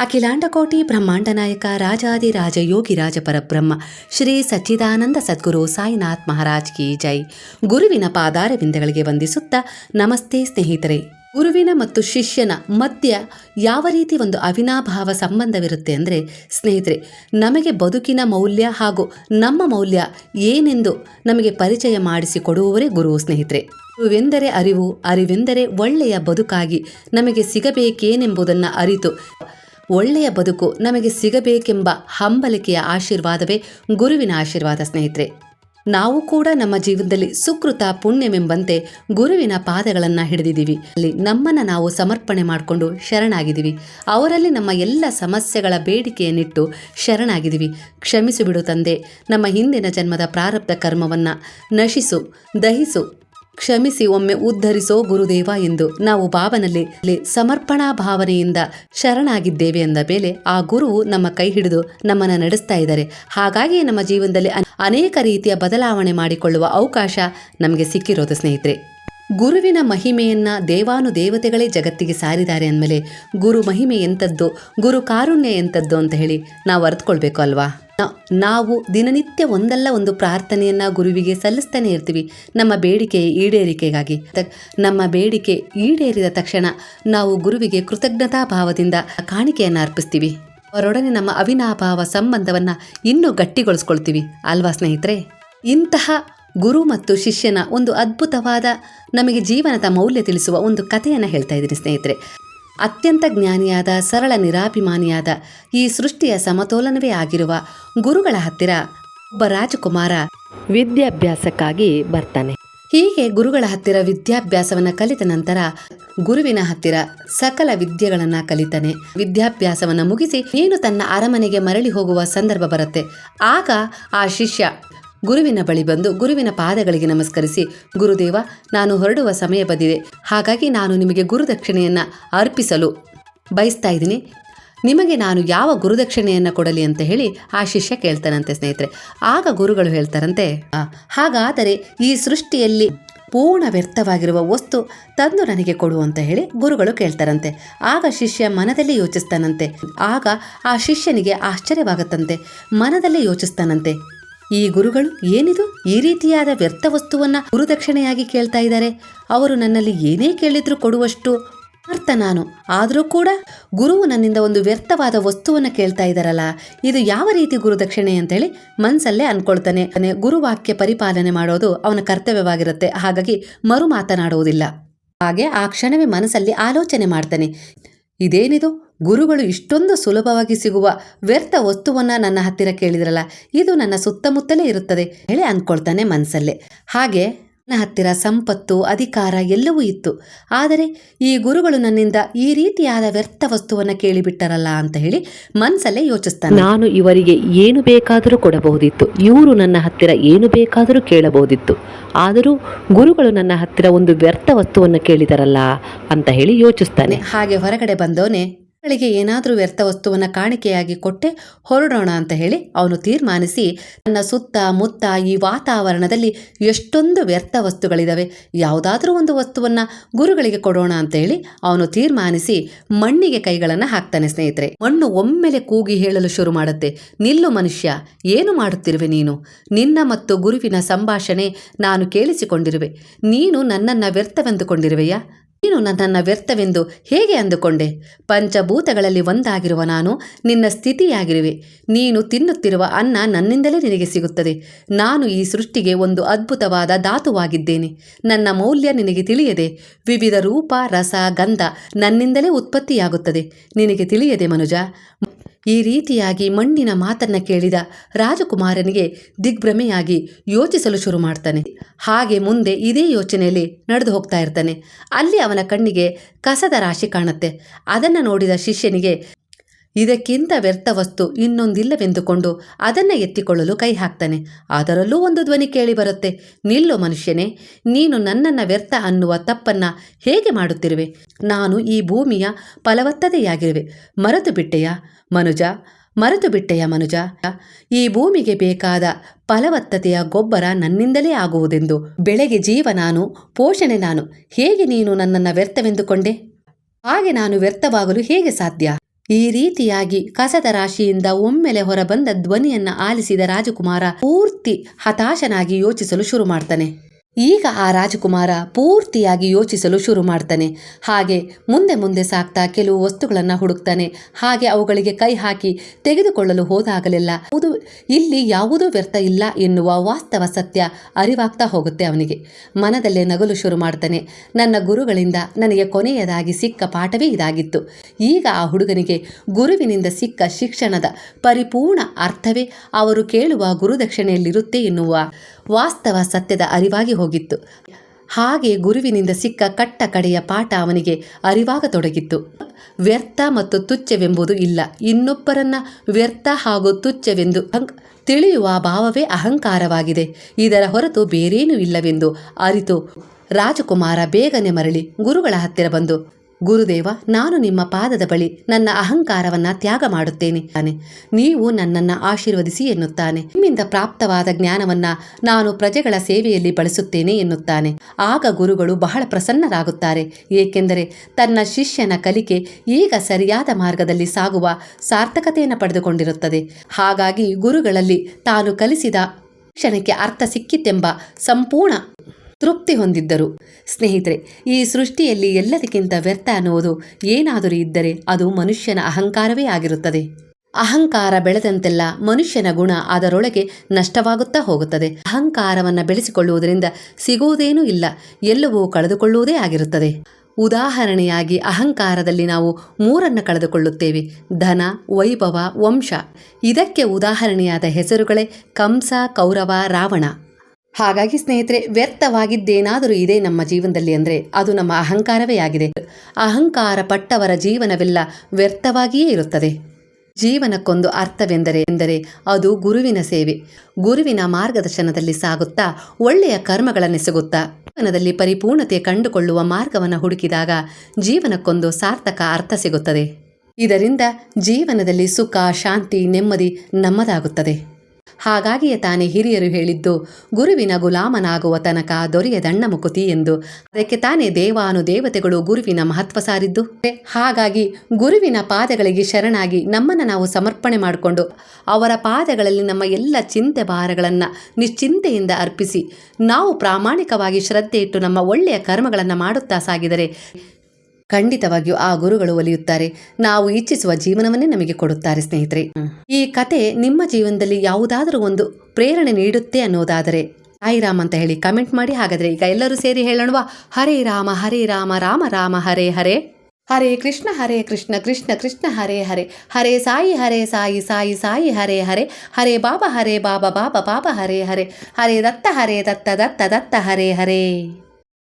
ಅಖಿಲಾಂಡಕೋಟಿ ಬ್ರಹ್ಮಾಂಡ ನಾಯಕ ಯೋಗಿ ರಾಜ ಪರಬ್ರಹ್ಮ ಶ್ರೀ ಸಚ್ಚಿದಾನಂದ ಸದ್ಗುರು ಸಾಯಿನಾಥ್ ಮಹಾರಾಜ್ ಕಿ ಜೈ. ಗುರುವಿನ ಪಾದಾರವಿಂದಗಳಿಗೆ ವಂದಿಸುತ್ತಾ ನಮಸ್ತೆ ಸ್ನೇಹಿತರೆ. ಗುರುವಿನ ಮತ್ತು ಶಿಷ್ಯನ ಮಧ್ಯ ಯಾವ ರೀತಿ ಒಂದು ಅವಿನಾಭಾವ ಸಂಬಂಧವಿರುತ್ತೆ ಅಂದರೆ, ಸ್ನೇಹಿತರೆ, ನಮಗೆ ಬದುಕಿನ ಮೌಲ್ಯ ಹಾಗೂ ನಮ್ಮ ಮೌಲ್ಯ ಏನೆಂದು ನಮಗೆ ಪರಿಚಯ ಮಾಡಿಸಿಕೊಡುವವರೇ ಗುರು ಸ್ನೇಹಿತರೆ. ಗುರುವೆಂದರೆ ಅರಿವು, ಅರಿವೆಂದರೆ ಒಳ್ಳೆಯ ಬದುಕಾಗಿ ನಮಗೆ ಸಿಗಬೇಕೇನೆಂಬುದನ್ನು ಅರಿತು ಒಳ್ಳೆಯ ಬದುಕು ನಮಗೆ ಸಿಗಬೇಕೆಂಬ ಹಂಬಲಿಕೆಯ ಆಶೀರ್ವಾದವೇ ಗುರುವಿನ ಆಶೀರ್ವಾದ ಸ್ನೇಹಿತರೆ. ನಾವು ಕೂಡ ನಮ್ಮ ಜೀವನದಲ್ಲಿ ಸುಕೃತ ಪುಣ್ಯವೆಂಬಂತೆ ಗುರುವಿನ ಪಾದಗಳನ್ನು ಹಿಡಿದಿದ್ದೀವಿ. ಅಲ್ಲಿ ನಮ್ಮನ್ನು ನಾವು ಸಮರ್ಪಣೆ ಮಾಡಿಕೊಂಡು ಶರಣಾಗಿದ್ದೀವಿ. ಅವರಲ್ಲಿ ನಮ್ಮ ಎಲ್ಲ ಸಮಸ್ಯೆಗಳ ಬೇಡಿಕೆಯನ್ನಿಟ್ಟು ಶರಣಾಗಿದ್ದೀವಿ. ಕ್ಷಮಿಸಿಬಿಡು ತಂದೆ, ನಮ್ಮ ಹಿಂದಿನ ಜನ್ಮದ ಪ್ರಾರಬ್ಧ ಕರ್ಮವನ್ನು ನಶಿಸು, ದಹಿಸು ಕ್ಷಮಿಸಿ, ಒಮ್ಮೆ ಉದ್ಧರಿಸೋ ಗುರುದೇವ ಎಂದು ನಾವು ಬಾಬನಲ್ಲಿ ಸಮರ್ಪಣಾ ಭಾವನೆಯಿಂದ ಶರಣಾಗಿದ್ದೇವೆ ಎಂದ ಮೇಲೆ ಆ ಗುರುವು ನಮ್ಮ ಕೈ ಹಿಡಿದು ನಮ್ಮನ್ನು ನಡೆಸ್ತಾ ಇದ್ದಾರೆ. ಹಾಗಾಗಿ ನಮ್ಮ ಜೀವನದಲ್ಲಿ ಅನೇಕ ರೀತಿಯ ಬದಲಾವಣೆ ಮಾಡಿಕೊಳ್ಳುವ ಅವಕಾಶ ನಮಗೆ ಸಿಕ್ಕಿರೋದು ಸ್ನೇಹಿತರೆ. ಗುರುವಿನ ಮಹಿಮೆಯನ್ನ ದೇವಾನು ದೇವತೆಗಳೇ ಜಗತ್ತಿಗೆ ಸಾರಿದ್ದಾರೆ ಅಂದಮೇಲೆ ಗುರು ಮಹಿಮೆ ಎಂಥದ್ದು, ಗುರು ಕಾರುಣ್ಯ ಎಂಥದ್ದು ಅಂತ ಹೇಳಿ ನಾವು ಅರ್ಥಕೊಳ್ಬೇಕು ಅಲ್ವಾ? ನಾವು ದಿನನಿತ್ಯ ಒಂದಲ್ಲ ಒಂದು ಪ್ರಾರ್ಥನೆಯನ್ನ ಗುರುವಿಗೆ ಸಲ್ಲಿಸ್ತಾನೆ ಇರ್ತೀವಿ. ನಮ್ಮ ಬೇಡಿಕೆ ಈಡೇರಿಕೆಗಾಗಿ. ನಮ್ಮ ಬೇಡಿಕೆ ಈಡೇರಿದ ತಕ್ಷಣ ನಾವು ಗುರುವಿಗೆ ಕೃತಜ್ಞತಾ ಭಾವದಿಂದ ಕಾಣಿಕೆಯನ್ನು ಅರ್ಪಿಸ್ತೀವಿ. ಅವರೊಡನೆ ನಮ್ಮ ಅವಿನಾಭಾವ ಸಂಬಂಧವನ್ನ ಇನ್ನೂ ಗಟ್ಟಿಗೊಳಿಸ್ಕೊಳ್ತೀವಿ. ಅಲ್ವಾ ಸ್ನೇಹಿತರೆ? ಇಂತಹ ಗುರು ಮತ್ತು ಶಿಷ್ಯನ ಒಂದು ಅದ್ಭುತವಾದ ನಮಗೆ ಜೀವನದ ಮೌಲ್ಯ ತಿಳಿಸುವ ಒಂದು ಕಥೆಯನ್ನು ಹೇಳ್ತಾ ಇದ್ದೀನಿ ಸ್ನೇಹಿತರೆ. ಅತ್ಯಂತ ಜ್ಞಾನಿಯಾದ, ಸರಳ ನಿರಾಭಿಮಾನಿಯಾದ ಈ ಸೃಷ್ಟಿಯ ಸಮತೋಲನವೇ ಆಗಿರುವ ಗುರುಗಳ ಹತ್ತಿರ ಒಬ್ಬ ರಾಜಕುಮಾರ ವಿದ್ಯಾಭ್ಯಾಸಕ್ಕಾಗಿ ಬರ್ತಾನೆ. ಹೀಗೆ ಗುರುಗಳ ಹತ್ತಿರ ವಿದ್ಯಾಭ್ಯಾಸವನ್ನ ಕಲಿತ ನಂತರ ಗುರುವಿನ ಹತ್ತಿರ ಸಕಲ ವಿದ್ಯೆಗಳನ್ನ ಕಲಿತಾನೆ. ವಿದ್ಯಾಭ್ಯಾಸವನ್ನ ಮುಗಿಸಿ ಏನು ತನ್ನ ಅರಮನೆಗೆ ಮರಳಿ ಹೋಗುವ ಸಂದರ್ಭ ಬರುತ್ತೆ. ಆಗ ಆ ಶಿಷ್ಯ ಗುರುವಿನ ಬಳಿ ಬಂದು ಗುರುವಿನ ಪಾದಗಳಿಗೆ ನಮಸ್ಕರಿಸಿ ಗುರುದೇವ ನಾನು ಹೊರಡುವ ಸಮಯ ಬಂದಿದೆ. ಹಾಗಾಗಿ ನಾನು ನಿಮಗೆ ಗುರುದಕ್ಷಿಣೆಯನ್ನು ಅರ್ಪಿಸಲು ಬಯಸ್ತಾ ಇದ್ದೀನಿ. ನಿಮಗೆ ನಾನು ಯಾವ ಗುರುದಕ್ಷಿಣೆಯನ್ನು ಕೊಡಲಿ ಅಂತ ಹೇಳಿ ಆ ಶಿಷ್ಯ ಕೇಳ್ತಾನಂತೆ ಸ್ನೇಹಿತರೆ. ಆಗ ಗುರುಗಳು ಹೇಳ್ತಾರಂತೆ "ಆ, ಹಾಗಾದರೆ ಈ ಸೃಷ್ಟಿಯಲ್ಲಿ ಪೂರ್ಣ ವ್ಯರ್ಥವಾಗಿರುವ ವಸ್ತು ತಂದು ನನಗೆ ಕೊಡು ಅಂತ ಹೇಳಿ ಗುರುಗಳು ಕೇಳ್ತಾರಂತೆ. ಆಗ ಶಿಷ್ಯ ಮನದಲ್ಲಿ ಯೋಚಿಸ್ತಾನಂತೆ. ಆಗ ಆ ಶಿಷ್ಯನಿಗೆ ಆಶ್ಚರ್ಯವಾಗತ್ತಂತೆ. ಮನದಲ್ಲೇ ಯೋಚಿಸ್ತಾನಂತೆ. ಈ ಗುರುಗಳು ಏನಿದು? ಈ ರೀತಿಯಾದ ವ್ಯರ್ಥ ವಸ್ತುವನ್ನ ಗುರುದಕ್ಷಿಣೆಯಾಗಿ ಕೇಳ್ತಾ ಇದ್ದಾರೆ. ಅವರು ನನ್ನಲ್ಲಿ ಏನೇ ಕೇಳಿದ್ರು ಕೊಡುವಷ್ಟು ಅರ್ಥ ನಾನು. ಆದರೂ ಕೂಡ ಗುರುವು ನನ್ನಿಂದ ಒಂದು ವ್ಯರ್ಥವಾದ ವಸ್ತುವನ್ನು ಕೇಳ್ತಾ ಇದ್ದಾರಲ್ಲ, ಇದು ಯಾವ ರೀತಿ ಗುರುದಕ್ಷಿಣೆ ಅಂತೇಳಿ ಮನಸ್ಸಲ್ಲೇ ಅನ್ಕೊಳ್ತಾನೆ. ಅನೆ ಗುರುವಾಕ್ಯ ಪರಿಪಾಲನೆ ಮಾಡೋದು ಅವನ ಕರ್ತವ್ಯವಾಗಿರುತ್ತೆ. ಹಾಗಾಗಿ ಮರು ಮಾತನಾಡುವುದಿಲ್ಲ. ಹಾಗೆ ಆ ಕ್ಷಣವೇ ಮನಸ್ಸಲ್ಲಿ ಆಲೋಚನೆ ಮಾಡ್ತಾನೆ. ಇದೇನಿದು? ಗುರುಗಳು ಇಷ್ಟೊಂದು ಸುಲಭವಾಗಿ ಸಿಗುವ ವ್ಯರ್ಥ ವಸ್ತುವನ್ನ ನನ್ನ ಹತ್ತಿರ ಕೇಳಿದ್ರಲ್ಲ ಇದು ನನ್ನ ಸುತ್ತಮುತ್ತಲೇ ಇರುತ್ತದೆ ಹೇಳಿ ಅಂದ್ಕೊಳ್ತಾನೆ ಮನಸ್ಸಲ್ಲೇ ಹಾಗೆ ನನ್ನ ಹತ್ತಿರ ಸಂಪತ್ತು ಅಧಿಕಾರ ಎಲ್ಲವೂ ಇತ್ತು. ಆದರೆ ಈ ಗುರುಗಳು ನನ್ನಿಂದ ಈ ರೀತಿಯಾದ ವ್ಯರ್ಥ ವಸ್ತುವನ್ನ ಕೇಳಿಬಿಟ್ಟರಲ್ಲ ಅಂತ ಹೇಳಿ ಮನಸ್ಸಲ್ಲೇ ಯೋಚಿಸ್ತಾನೆ. ನಾನು ಇವರಿಗೆ ಏನು ಬೇಕಾದರೂ ಕೊಡಬಹುದಿತ್ತು. ಇವರು ನನ್ನ ಹತ್ತಿರ ಏನು ಬೇಕಾದರೂ ಕೇಳಬಹುದಿತ್ತು. ಆದರೂ ಗುರುಗಳು ನನ್ನ ಹತ್ತಿರ ಒಂದು ವ್ಯರ್ಥ ವಸ್ತುವನ್ನು ಕೇಳಿದರಲ್ಲ ಅಂತ ಹೇಳಿ ಯೋಚಿಸ್ತಾನೆ. ಹಾಗೆ ಹೊರಗಡೆ ಬಂದವನೇ ಗಳಿಗೆ ಏನಾದರೂ ವ್ಯರ್ಥ ವಸ್ತುವನ್ನು ಕಾಣಿಕೆಯಾಗಿ ಕೊಟ್ಟೆ ಹೊರಡೋಣ ಅಂತ ಹೇಳಿ ಅವನು ತೀರ್ಮಾನಿಸಿ ತನ್ನ ಸುತ್ತ ಮುತ್ತ ಈ ವಾತಾವರಣದಲ್ಲಿ ಎಷ್ಟೊಂದು ವ್ಯರ್ಥ ವಸ್ತುಗಳಿದ್ದಾವೆ ಯಾವುದಾದ್ರೂ ಒಂದು ವಸ್ತುವನ್ನು ಗುರುಗಳಿಗೆ ಕೊಡೋಣ ಅಂತ ಹೇಳಿ ಅವನು ತೀರ್ಮಾನಿಸಿ ಮಣ್ಣಿಗೆ ಕೈಗಳನ್ನು ಹಾಕ್ತಾನೆ ಸ್ನೇಹಿತರೆ. ಮಣ್ಣು ಒಮ್ಮೆಲೆ ಕೂಗಿ ಹೇಳಲು ಶುರು ಮಾಡುತ್ತೆ. ನಿಲ್ಲು ಮನುಷ್ಯ, ಏನು ಮಾಡುತ್ತಿರುವೆ ನೀನು? ನಿನ್ನ ಮತ್ತು ಗುರುವಿನ ಸಂಭಾಷಣೆ ನಾನು ಕೇಳಿಸಿಕೊಂಡಿರುವೆ. ನೀನು ನನ್ನನ್ನು ವ್ಯರ್ಥವೆಂದುಕೊಂಡಿರುವೆಯಾ? ನೀನು ನನ್ನನ್ನು ವ್ಯರ್ಥವೆಂದು ಹೇಗೆ ಅಂದುಕೊಂಡೆ? ಪಂಚಭೂತಗಳಲ್ಲಿ ಒಂದಾಗಿರುವ ನಾನು ನಿನ್ನ ಸ್ಥಿತಿಯಾಗಿರುವೆ. ನೀನು ತಿನ್ನುತ್ತಿರುವ ಅನ್ನ ನನ್ನಿಂದಲೇ ನಿನಗೆ ಸಿಗುತ್ತದೆ. ನಾನು ಈ ಸೃಷ್ಟಿಗೆ ಒಂದು ಅದ್ಭುತವಾದ ಧಾತುವಾಗಿದ್ದೇನೆ. ನನ್ನ ಮೌಲ್ಯ ನಿನಗೆ ತಿಳಿಯದೆ ವಿವಿಧ ರೂಪ, ರಸ, ಗಂಧ ನನ್ನಿಂದಲೇ ಉತ್ಪತ್ತಿಯಾಗುತ್ತದೆ. ನಿನಗೆ ತಿಳಿಯದೆ ಮನುಜ ಈ ರೀತಿಯಾಗಿ ಮಣ್ಣಿನ ಮಾತನ್ನ ಕೇಳಿದ ರಾಜಕುಮಾರನಿಗೆ ದಿಗ್ಭ್ರಮೆಯಾಗಿ ಯೋಚಿಸಲು ಶುರು ಮಾಡ್ತಾನೆ. ಹಾಗೆ ಮುಂದೆ ಇದೇ ಯೋಚನೆಯಲ್ಲಿ ನಡೆದು ಹೋಗ್ತಾ ಇರ್ತಾನೆ. ಅಲ್ಲಿ ಅವನ ಕಣ್ಣಿಗೆ ಕಸದ ರಾಶಿ ಕಾಣುತ್ತೆ. ಅದನ್ನು ನೋಡಿದ ಶಿಷ್ಯನಿಗೆ ಇದಕ್ಕಿಂತ ವ್ಯರ್ಥ ವಸ್ತು ಇನ್ನೊಂದಿಲ್ಲವೆಂದುಕೊಂಡು ಅದನ್ನು ಎತ್ತಿಕೊಳ್ಳಲು ಕೈ ಹಾಕ್ತಾನೆ. ಅದರಲ್ಲೂ ಒಂದು ಧ್ವನಿ ಕೇಳಿ ಬರುತ್ತೆ. ನಿಲ್ಲು ಮನುಷ್ಯನೇ, ನೀನು ನನ್ನನ್ನು ವ್ಯರ್ಥ ಅನ್ನುವ ತಪ್ಪನ್ನ ಹೇಗೆ ಮಾಡುತ್ತಿರುವೆ? ನಾನು ಈ ಭೂಮಿಯ ಫಲವತ್ತತೆಯಾಗಿರುವೆ. ಮರೆತು ಬಿಟ್ಟೆಯ ಮನುಜ, ಮರೆತು ಬಿಟ್ಟೆಯ ಮನುಜ, ಈ ಭೂಮಿಗೆ ಬೇಕಾದ ಫಲವತ್ತತೆಯ ಗೊಬ್ಬರ ನನ್ನಿಂದಲೇ ಆಗುವುದೆಂದು. ಬೆಳೆಗೆ ಜೀವ ನಾನು, ಪೋಷಣೆ ನಾನು. ಹೇಗೆ ನೀನು ನನ್ನನ್ನು ವ್ಯರ್ಥವೆಂದುಕೊಂಡೆ? ಹಾಗೆ ನಾನು ವ್ಯರ್ಥವಾಗಲು ಹೇಗೆ ಸಾಧ್ಯ? ಈ ರೀತಿಯಾಗಿ ಕಸದ ರಾಶಿಯಿಂದ ಒಮ್ಮೆಲೆ ಹೊರಬಂದ ಧ್ವನಿಯನ್ನ ಆಲಿಸಿದ ರಾಜಕುಮಾರ ಪೂರ್ತಿ ಹತಾಶನಾಗಿ ಯೋಚಿಸಲು ಶುರು ಮಾಡ್ತಾನೆ. ಈಗ ಆ ರಾಜಕುಮಾರ ಪೂರ್ತಿಯಾಗಿ ಯೋಚಿಸಲು ಶುರು ಮಾಡ್ತಾನೆ. ಹಾಗೆ ಮುಂದೆ ಮುಂದೆ ಸಾಕ್ತಾ ಕೆಲವು ವಸ್ತುಗಳನ್ನು ಹುಡುಕ್ತಾನೆ. ಹಾಗೆ ಅವುಗಳಿಗೆ ಕೈ ಹಾಕಿ ತೆಗೆದುಕೊಳ್ಳಲು ಹೋದಾಗಲೆಲ್ಲ ಹೌದು ಇಲ್ಲಿ ಯಾವುದೂ ವ್ಯರ್ಥ ಇಲ್ಲ ಎನ್ನುವ ವಾಸ್ತವ ಸತ್ಯ ಅರಿವಾಗ್ತಾ ಹೋಗುತ್ತೆ ಅವನಿಗೆ. ಮನದಲ್ಲೇ ನಗಲು ಶುರು ಮಾಡ್ತಾನೆ. ನನ್ನ ಗುರುಗಳಿಂದ ನನಗೆ ಕೊನೆಯದಾಗಿ ಸಿಕ್ಕ ಪಾಠವೇ ಇದಾಗಿತ್ತು. ಈಗ ಆ ಹುಡುಗನಿಗೆ ಗುರುವಿನಿಂದ ಸಿಕ್ಕ ಶಿಕ್ಷಣದ ಪರಿಪೂರ್ಣ ಅರ್ಥವೇ ಅವರು ಕೇಳುವ ಗುರುದಕ್ಷಿಣೆಯಲ್ಲಿರುತ್ತೆ ಎನ್ನುವ ವಾಸ್ತವ ಸತ್ಯದ ಅರಿವಾಗಿ ಹೋಗಿತ್ತು. ಹಾಗೆ ಗುರುವಿನಿಂದ ಸಿಕ್ಕ ಕಟ್ಟ ಕಡೆಯ ಪಾಠ ಅವನಿಗೆ ಅರಿವಾಗತೊಡಗಿತ್ತು. ವ್ಯರ್ಥ ಮತ್ತು ತುಚ್ಛವೆಂಬುದು ಇಲ್ಲ. ಇನ್ನೊಬ್ಬರನ್ನ ವ್ಯರ್ಥ ಹಾಗೂ ತುಚ್ಛವೆಂದು ತಿಳಿಯುವ ಭಾವವೇ ಅಹಂಕಾರವಾಗಿದೆ. ಇದರ ಹೊರತು ಬೇರೇನೂ ಇಲ್ಲವೆಂದು ಅರಿತು ರಾಜಕುಮಾರ ಬೇಗನೆ ಮರಳಿ ಗುರುಗಳ ಹತ್ತಿರ ಬಂದು ಗುರುದೇವ, ನಾನು ನಿಮ್ಮ ಪಾದದ ಬಳಿ ನನ್ನ ಅಹಂಕಾರವನ್ನ ತ್ಯಾಗ ಮಾಡುತ್ತೇನೆ. ತಾನೆ ನೀವು ನನ್ನನ್ನು ಆಶೀರ್ವದಿಸಿ ಎನ್ನುತ್ತಾನೆ. ನಿಮ್ಮಿಂದ ಪ್ರಾಪ್ತವಾದ ಜ್ಞಾನವನ್ನ ನಾನು ಪ್ರಜೆಗಳ ಸೇವೆಯಲ್ಲಿ ಬಳಸುತ್ತೇನೆ ಎನ್ನುತ್ತಾನೆ. ಆಗ ಗುರುಗಳು ಬಹಳ ಪ್ರಸನ್ನರಾಗುತ್ತಾರೆ. ಏಕೆಂದರೆ ತನ್ನ ಶಿಷ್ಯನ ಕಲಿಕೆ ಈಗ ಸರಿಯಾದ ಮಾರ್ಗದಲ್ಲಿ ಸಾಗುವ ಸಾರ್ಥಕತೆಯನ್ನು ಪಡೆದುಕೊಂಡಿರುತ್ತದೆ. ಹಾಗಾಗಿ ಗುರುಗಳಲ್ಲಿ ತಾನು ಕಲಿಸಿದ ಶಿಕ್ಷಣಕ್ಕೆ ಅರ್ಥ ಸಿಕ್ಕಿತೆಂಬ ಸಂಪೂರ್ಣ ತೃಪ್ತಿ ಹೊಂದಿದ್ದರು. ಸ್ನೇಹಿತರೆ, ಈ ಸೃಷ್ಟಿಯಲ್ಲಿ ಎಲ್ಲದಕ್ಕಿಂತ ವ್ಯರ್ಥ ಅನ್ನುವುದು ಏನಾದರೂ ಇದ್ದರೆ ಅದು ಮನುಷ್ಯನ ಅಹಂಕಾರವೇ ಆಗಿರುತ್ತದೆ. ಅಹಂಕಾರ ಬೆಳೆದಂತೆಲ್ಲ ಮನುಷ್ಯನ ಗುಣ ಅದರೊಳಗೆ ನಷ್ಟವಾಗುತ್ತಾ ಹೋಗುತ್ತದೆ. ಅಹಂಕಾರವನ್ನು ಬೆಳೆಸಿಕೊಳ್ಳುವುದರಿಂದ ಸಿಗುವುದೇನೂ ಇಲ್ಲ, ಎಲ್ಲವೂ ಕಳೆದುಕೊಳ್ಳುವುದೇ ಆಗಿರುತ್ತದೆ. ಉದಾಹರಣೆಯಾಗಿ, ಅಹಂಕಾರದಲ್ಲಿ ನಾವು ಮೂರನ್ನು ಕಳೆದುಕೊಳ್ಳುತ್ತೇವೆ. ಧನ, ವೈಭವ, ವಂಶ. ಇದಕ್ಕೆ ಉದಾಹರಣೆಯಾದ ಹೆಸರುಗಳೇ ಕಂಸ, ಕೌರವ, ರಾವಣ. ಹಾಗಾಗಿ ಸ್ನೇಹಿತರೆ, ವ್ಯರ್ಥವಾಗಿದ್ದೇನಾದರೂ ಇದೆ ನಮ್ಮ ಜೀವನದಲ್ಲಿ ಅಂದರೆ ಅದು ನಮ್ಮ ಅಹಂಕಾರವೇ ಆಗಿದೆ. ಅಹಂಕಾರ ಪಟ್ಟವರ ಜೀವನವೆಲ್ಲ ವ್ಯರ್ಥವಾಗಿಯೇ ಇರುತ್ತದೆ. ಜೀವನಕ್ಕೊಂದು ಅರ್ಥವೆಂದರೆ ಎಂದರೆ ಅದು ಗುರುವಿನ ಸೇವೆ. ಗುರುವಿನ ಮಾರ್ಗದರ್ಶನದಲ್ಲಿ ಸಾಗುತ್ತಾ, ಒಳ್ಳೆಯ ಕರ್ಮಗಳನ್ನೆಸಗುತ್ತಾ ಜೀವನದಲ್ಲಿ ಪರಿಪೂರ್ಣತೆ ಕಂಡುಕೊಳ್ಳುವ ಮಾರ್ಗವನ್ನು ಹುಡುಕಿದಾಗ ಜೀವನಕ್ಕೊಂದು ಸಾರ್ಥಕ ಅರ್ಥ ಸಿಗುತ್ತದೆ. ಇದರಿಂದ ಜೀವನದಲ್ಲಿ ಸುಖ, ಶಾಂತಿ, ನೆಮ್ಮದಿ ನಮ್ಮದಾಗುತ್ತದೆ. ಹಾಗಾಗಿಯೇ ತಾನೇ ಹಿರಿಯರು ಹೇಳಿದ್ದು, ಗುರುವಿನ ಗುಲಾಮನಾಗುವ ತನಕ ದೊರೆಯದಣ್ಣ ಮುಕುತಿ ಎಂದು. ಅದಕ್ಕೆ ತಾನೇ ದೇವಾನು ದೇವತೆಗಳು ಗುರುವಿನ ಮಹತ್ವ ಸಾರಿದ್ದು. ಹಾಗಾಗಿ ಗುರುವಿನ ಪಾದಗಳಿಗೆ ಶರಣಾಗಿ ನಮ್ಮನ್ನು ನಾವು ಸಮರ್ಪಣೆ ಮಾಡಿಕೊಂಡು, ಅವರ ಪಾದಗಳಲ್ಲಿ ನಮ್ಮ ಎಲ್ಲ ಚಿಂತೆ ಭಾರಗಳನ್ನು ನಿಶ್ಚಿಂತೆಯಿಂದ ಅರ್ಪಿಸಿ, ನಾವು ಪ್ರಾಮಾಣಿಕವಾಗಿ ಶ್ರದ್ಧೆ ಇಟ್ಟು ನಮ್ಮ ಒಳ್ಳೆಯ ಕರ್ಮಗಳನ್ನು ಮಾಡುತ್ತಾ ಸಾಗಿದರೆ ಖಂಡಿತವಾಗಿಯೂ ಆ ಗುರುಗಳು ಒಲಿಯುತ್ತಾರೆ. ನಾವು ಇಚ್ಛಿಸುವ ಜೀವನವನ್ನೇ ನಮಗೆ ಕೊಡುತ್ತಾರೆ ಸ್ನೇಹಿತರೆ. ಈ ಕತೆ ನಿಮ್ಮ ಜೀವನದಲ್ಲಿ ಯಾವುದಾದರೂ ಒಂದು ಪ್ರೇರಣೆ ನೀಡುತ್ತೆ ಅನ್ನೋದಾದರೆ ಸಾಯಿರಾಮ್ ಅಂತ ಹೇಳಿ ಕಮೆಂಟ್ ಮಾಡಿ. ಹಾಗಾದರೆ ಈಗ ಎಲ್ಲರೂ ಸೇರಿ ಹೇಳೋಣವಾ? ಹರೇ ರಾಮ ಹರೇ ರಾಮ ರಾಮ ರಾಮ ಹರೇ ಹರೇ. ಹರೇ ಕೃಷ್ಣ ಹರೇ ಕೃಷ್ಣ ಕೃಷ್ಣ ಕೃಷ್ಣ ಹರೇ ಹರೇ. ಹರೇ ಸಾಯಿ ಹರೇ ಸಾಯಿ ಸಾಯಿ ಸಾಯಿ ಹರೇ ಹರೇ. ಹರೇ ಬಾಬಾ ಹರೇ ಬಾಬಾ ಬಾಬಾ ಬಾಬಾ ಹರೇ ಹರೇ. ಹರೇ ದತ್ತ ಹರೇ ದತ್ತ ದತ್ತ ದತ್ತ ಹರೇ ಹರೇ.